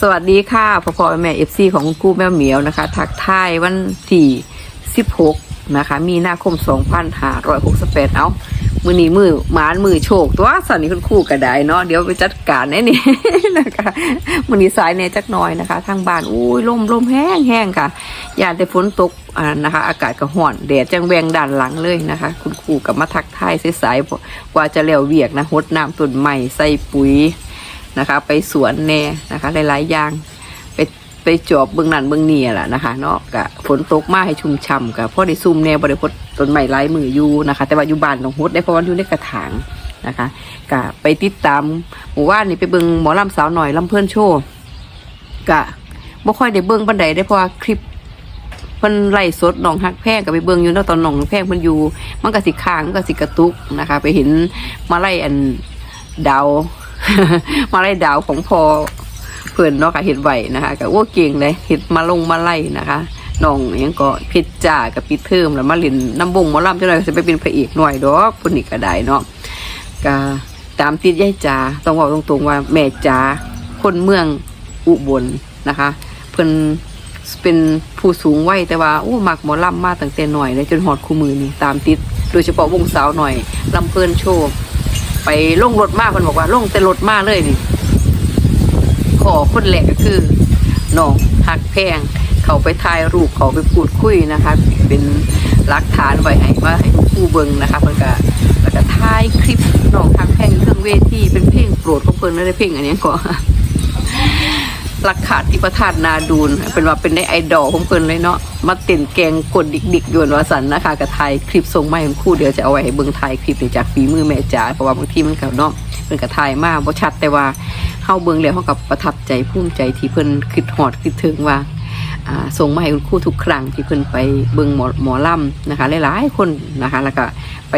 สวัสดีค่ะพ่อพ่อแม่เอฟซีของคุณครูแม่เหมียวนะคะ ทักทายวันที่16นะคะ มีนาคม2568เอามือนี้มือหมานมือโชค ตัวสันนี้คุณครูก็ไดเนาะเดี๋ยวไปจัดการแน่นี่นะคะมือนี้สายเนี่ยจักน่อยนะคะ ทางบ้านอุ้ยลมลมแห้งแห้งค่ะยานแต่ฝนตกอ่านะคะ อากาศก็ห่อนแดดจังแวงด้านหลังเลยนะคะ คุณครูกับมาทักทายสายๆกว่าจะแล้วเวียกนะหดน้ำต้นใหม่ใส่ปุ๋ย นะคะ ไปสวนแน่นะคะหลายๆอย่างไปไปจอบเบื้องนั้นเบื้องนี้แหละนะคะเนาะกะฝนตกมาให้ชุ่มฉ่ำกะพ่อได้ซุ่มแน่บริพดต้นไม้หลายมืออยู่นะคะ แต่ว่าอยู่บ้านต้องฮดได้เพราะว่าอยู่ในกระถางนะคะกะไปติดตามหมู่ว่านนี่ไปเบิ่งหมอลำสาวหน่อยลำเพื่อนโชว์กะบ่ค่อยได้เบิ่งบันไดได้เพราะว่าคลิปเพิ่นไล่สดหนองฮักแพงกับไปเบิ่งอยู่ตอนหนองฮักแพงเพิ่นอยู่ มันก็สิค้างมันก็สิกระตุกนะคะ ไปเห็นมาไล่อันดาว มาไล่ดาวของพอเพื่อนเนาะค่ะเห็ดไหวนะคะกับอ้เก่งเลยเห็ดมาลงมาไล่นะคะน้องยังก็เพชรจ่ากับปิดเทอมแล้วมาเล่นน้ำบงหมอลำเท่าไหร่จะไปเป็นพระเอกหน่อยดอกพุ่นนี่ก็ได้เนาะก็ตามติดยายจ๋าต้องบอกตรงๆว่าแม่จ๋าคนเมืองอุบลนะคะ เพิ่นเป็นผู้สูงวัยแต่ว่าอู้มักหมอลำมาตั้งแต่หน่อยเลยจนหอดคู่มือนี่ตามติด โดยเฉพาะวงสาวหน่อยลำเพลินโชว์ ไปลงรถมากคนบอกว่าลงแต่รถมากเลยนี่ขอคนแหลกก็คือน้องหักแพง เขาไปถ่ายรูปเขาไปพูดคุยนะคะ เป็นหลักฐานไว้ให้ว่าให้ผู้เบิงนะคะเพิ่นก็แล้วก็ถ่ายคลิปน้องหักแพงเครื่องเวทีเป็นเพลงโปรดของเพิ่นนั่นเพลงอันนี้ก็ รักขาดที่ประทานนาดูนเป็นว่าเป็นในไอดอลของเพิ่นเลยเนาะมาเต้นแกงกดดิกดิกๆยวนวาสันนะคะกับถ่ายคลิปส่งมาให้คู่เดี๋ยวจะเอาไว้ให้เบิ่งถ่ายคลิปนี่จากฝีมือแม่จ๋าเพราะว่าบางทีมันก็เนาะเพิ่นก็ถ่ายมากบ่ชัดแต่ว่าเฮาเบิ่งแล้วเฮากับประทับใจภูมิใจที่เพิ่นคิดฮอดคิดถึงว่าส่งมาให้คุณครูทุกครั้งที่เพิ่นไปเบิ่งหมอหมอลำนะคะหลายๆคนนะคะแล้วก็ไป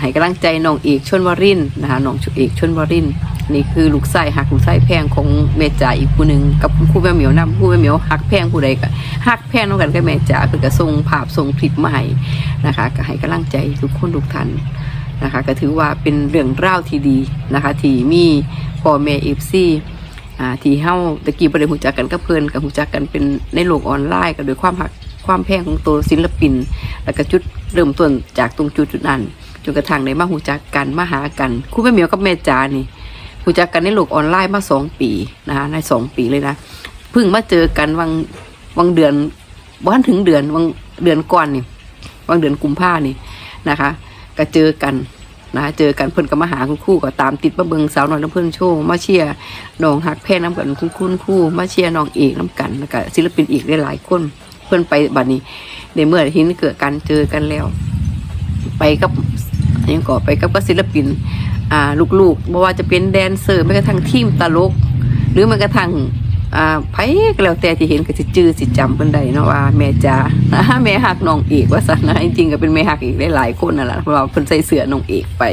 ให้กำลังใจน้องเอกชนวรินทร์นะคะน้องเอกชนวรินทร์ นี่คือลูกไส้หักลูกไส้แพงของแม่จ๋าอีกผู้หนึ่งกับคุณครูแม่เหมียวนำครูแม่เหมียวหักแพงผู้ใดก็หักแพงน้องกันกับแม่จ๋าเพิ่นก็ส่งภาพส่งคลิปมาให้นะคะก็ให้กำลังใจทุกคนทุกท่านนะคะ ก็ถือว่าเป็นเรื่องราวที่ดีนะคะที่มีพ่อแม่เอฟซีที่เฮ้าตะกี้บ่ได้ฮู้จักกันกับเพลินก็ฮู้จักกันเป็นในโลกออนไลน์ก็ด้วยความหักความแพงของตัวศิลปิน แล้วก็จุดเริ่มต้นจากตรงจุดจุดนั้นจนกระทั่งได้มาฮู้จักกันมาหากันครูแม่เหมียวกับแม่จ๋านี่ รู้จักกันในโลกออนไลน์มาสองปีนะคะในสองปีเลยนะเพิ่งมาเจอกันวังวังเดือนวันถึงเดือนวังเดือนก่อนนี่วังเดือนกุมภานี่นะคะ ก็เจอกันนะเจอกันเพิ่อนก็มาหาคุณครู่ก็ตามติดมาเบิงสาวน้อยน้ำเพิ่อนโชว์มาเชียร์น้องหักแพ้น้ำกันคุณคุณคู่มาเชียร์น้องเอกน้ำกันแล้วก็ศิลปินอีกหลายคนเพิ่อนไปบัดนี้ในเมื่อห็นเกิดการเจอกันแล้ว ไปกับอันนี้ก็ไปกับกับศิลปิน ลูกๆไม่ว่าจะเป็นแดนเซอร์แม้กระทั่งทีมตลก หรือแม้กระทั่ง อ่าไผก็แล้วแต่ที่เห็นก็จะจื้อสิจำเพิ่นได้เนาะว่าแม่จ๋าแม่ฮักน้องเอกว่าซั่นนะจริงๆก็เป็นแม่ฮักอีกหลายๆคนนั่นแหละเพราะว่าเพิ่นใส่เสื้อน้องเอกไป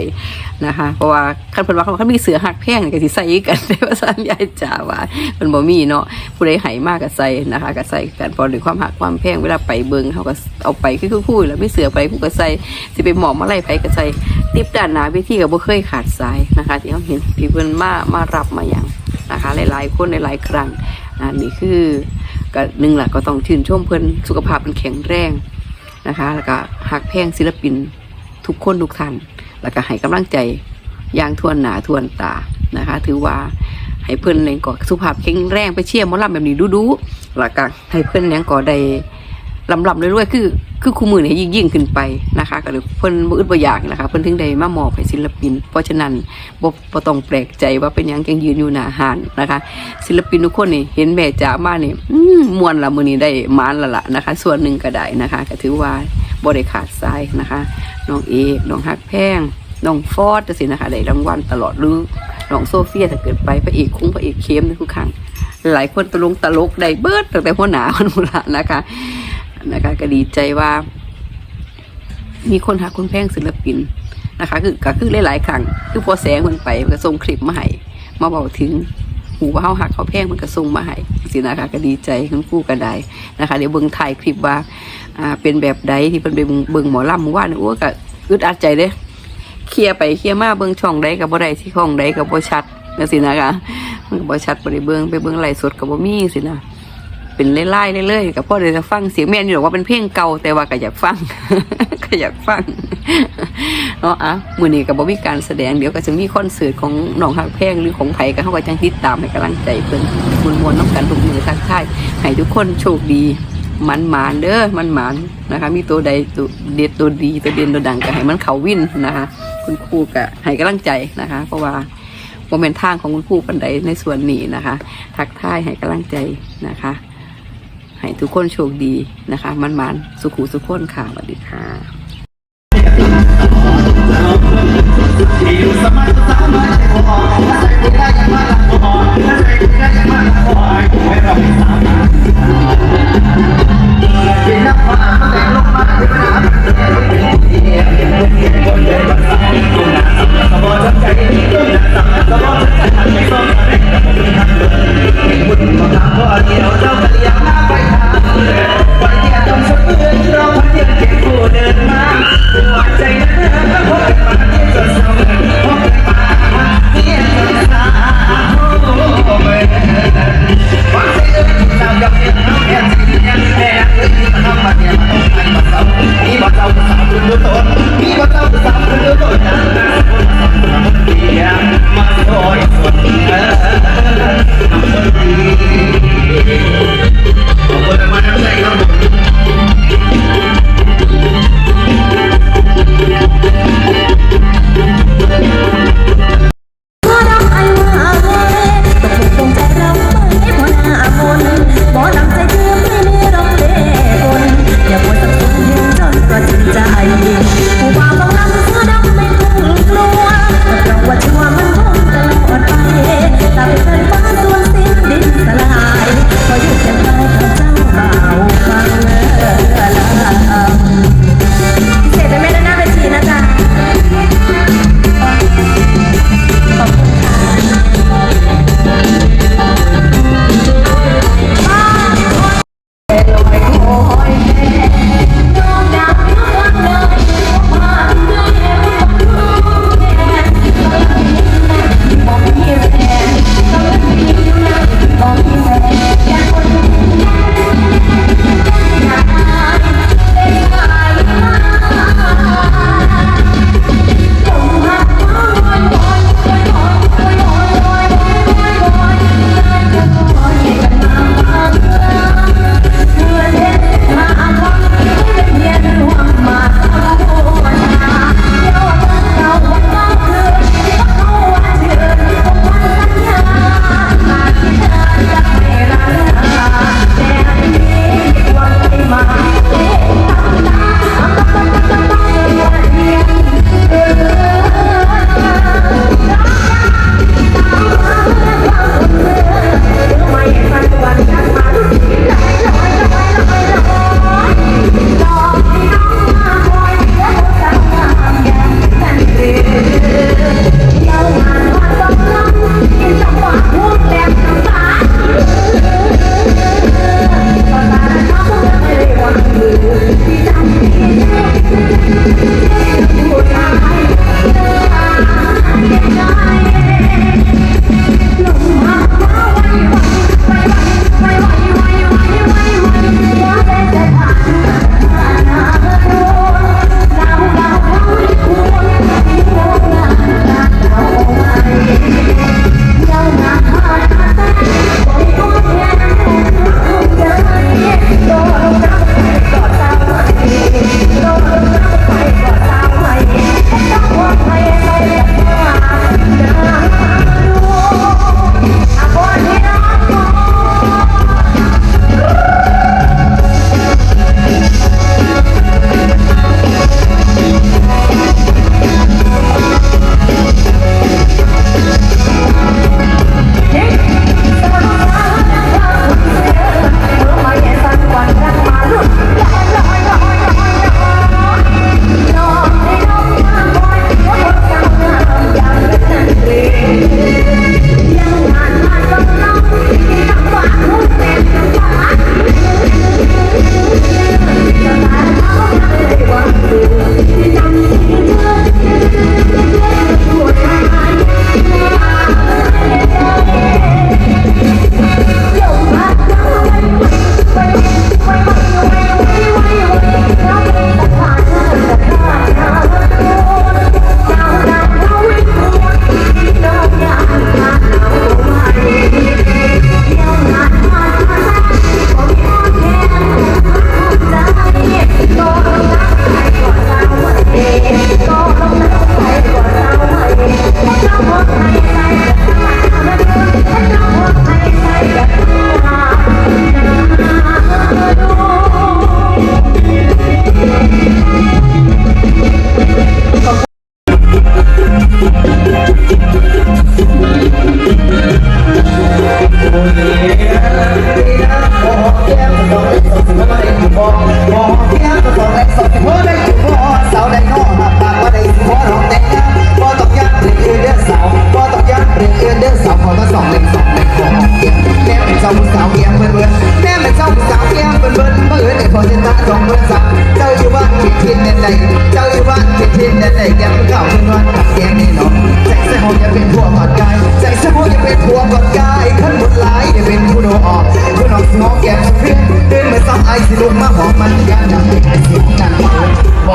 นะคะ เพราะว่าคันเพิ่นว่าคันมีเสื้อฮักแพงก็สิใส่กันได้ว่าซั่นยายจ๋าว่าเพิ่นบ่มีเนาะผู้ใดให้มากก็ใส่นะคะก็ใส่กันพราะด้วยความฮักความแพงเวลาไปเบิ่งเขาก็เอาไปคือคู่ๆแล้วมีเสื้อไปผู้ก็ใส่สิไปหมอบมาไล่ไผก็ใส่ติบด้านหน้าเวทีก็บ่เคยขาดสายนะคะ ที่เราเห็นที่เพิ่นมามารับมาอย่างนะคะหลายๆคนหลายๆครั้ง อันนี้คือก็หนึ่งแหละก็ต้องชื่นชมเพื่อนสุขภาพเป็นแข็งแรงนะคะ แล้วก็หักแพงศิลปินทุกคนทุกท่าน แล้วก็ให้กำลังใจอย่างทวนหนาทวนตานะคะ ถือว่าให้เพื่อนเลี้ยงก็สุขภาพแข็งแรงไปเชียร์มอลำแบบนี้ดูๆแล้วก็ให้เพื่อนเลี้ยงก็ได้ ลำลำเรื่อยๆคือคือคู่มือเนี่ยยิ่งยิ่งขึ้นไปนะคะก็เลยเพิ่นบ่อึดบ่อยากนะคะเพิ่นถึงได้มามอบให้ศิลปิน เพราะฉะนั้นบ่บ่ต้องแปลกใจว่าเป็นหยังจังยืนอยู่หน้าห้านนะคะ ศิลปินทุกคนนี่เห็นแม่จ๋ามานี่อืมมวนละมื้อนี้ได้มานละล่ะนะคะ ส่วนหนึ่งก็ได้นะคะก็ถือว่าบ่ได้ขาดสายนะคะน้องเอกน้องฮักแพงน้องฟอดจังซี่นะคะได้รางวัลตลอดหรือน้องโซเฟียถ้าเกิดไปพระเอกคุ้งพระเอกเข้มทุกครั้งหลายคนตลงตลกได้เบิดตั้งแต่หัวหน้าคนมุละนะคะ นะคะก็ดีใจว่า มีคนหาคนแพงศิลปินนะคะ คือก็คือหลายๆครั้งคือพอแสงมันไปมันก็ส่งคลิปมาให้มาบอกถึงหูว่าเขาหักเขาแพงมันก็ส่งมาให้สินะคะก็ดีใจทั้งคู่กันได้นะคะ เดี๋ยวเบิ่งถ่ายคลิปว่าอ่าเป็นแบบใดที่เป็นไปเบิ่งเบิ่งหมอลำเมื่อวานนี่โอ้ก็อึดอัดใจเด้เคลียไปเคลียมาเบิ่งช่องใดกับบ่ได้ที่ช่องใดกับบ่ชัดจังซี่นะคะมันก็บ่ชัดบ่ได้เบิ่งไปเบิ่งไหลสดก็บ่มีสินะ เป็นไล่ๆเรื่อยๆกับพ่อเดี๋ยวจะฟังเสียงแม่นี่หรอกว่าเป็นเพลงเก่าแต่ว่าก็อยากฟังก็อยากฟังเนาะอะมื้อนี้ก็บ่มีการแสดงเดี๋ยวก็จะมีคอนเสิร์ตของหนองฮักแพงหรือของไผ่ก็เฮาก็จังติดตามให้กำลังใจเพิ่นมวนๆน้ำกันทุกมือทักทายให้ทุกคนโชคดีมันหมานเด้อมันหมานนะคะ มีตัวใดตัวเด็ดตัวดีตัวเด่นตัวดังก็ให้มันเขาวินนะคะคุณครูก็ให้กำลังใจนะคะ เพราะว่าโมเมนทางของคุณครูปันใดในส่วนนี้นะคะ ทักทายให้กำลังใจนะคะ ให้ทุกคนโชคดีนะคะ มันมันสุขุสุขคนค่ะสวัสดีค่ะ หมอลำใจเดือไม่ได้ร้องเล่นอย่าปวดสักคนยืนนกว่จะใจ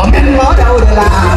บอกแม่น